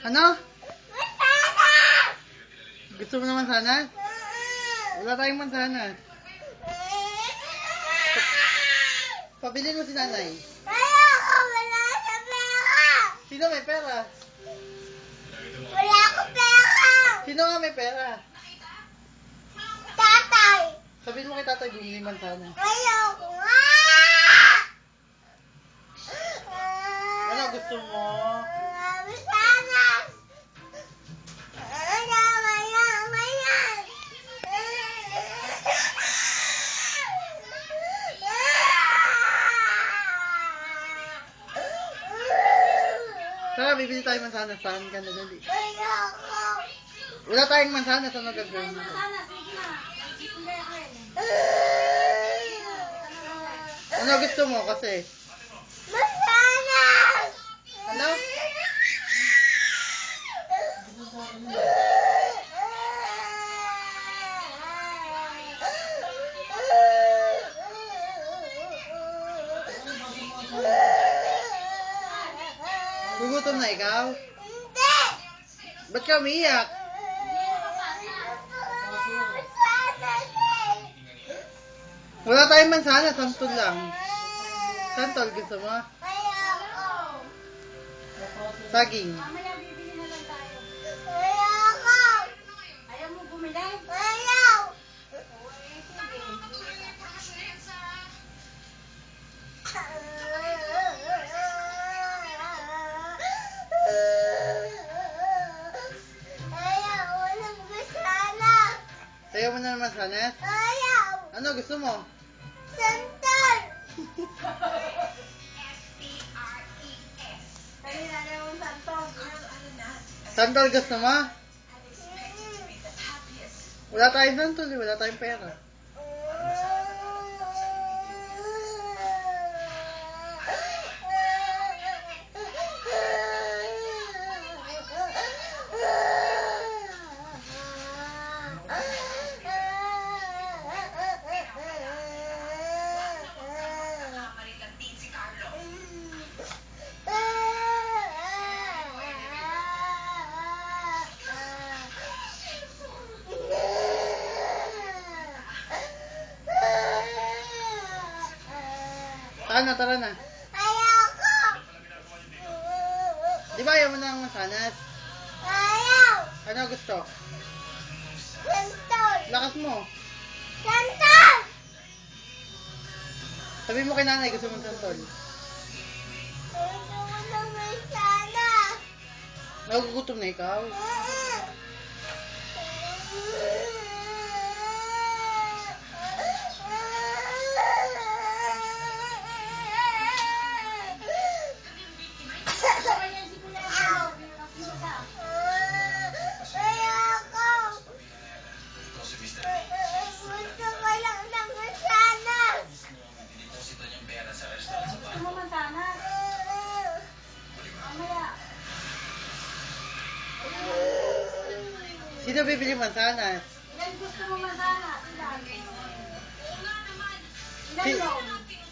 Ano? Masana! Gusto mo naman sana? Wala tayong mansanas. Pabilin mo si nanay. Kaya ako wala sa pera! Sino may pera? Wala akong pera! Sino nga may pera? Tatay! Sabihin mo kay tatay bumili mansanas. Ayoko nga! Ano gusto mo? Masanas! Tara, bibili tayo mansanas. Saan ka na dali? Wala tayong mansanas. Ano gagawin mo? Ano gusto mo kasi? Gugutom na ikaw? Hindi! Ba't ka umiiyak? Wala tayong mansanas. Santol lang. Santol gusto mo? Ayoko! Saging. Ayaw mo na ng mansanas? Ayaw! Ano gusto mo? Santol! Dali na lang yung santol. Santol gusto mo? Wala tayong santol. Wala tayong pera. Tara na, tara na. Ayoko! Di ba ayaw mo na ng mansanas? Ayaw! Ano gusto? Santol! Lakas mo. Santol! Sabi mo kay nanay gusto mong santol. Gusto ko naman sana. Nagugutom na ikaw. Ayoko. Sino bibili mansanas? Ilan gusto mo mansanas? Ilan? Ilan?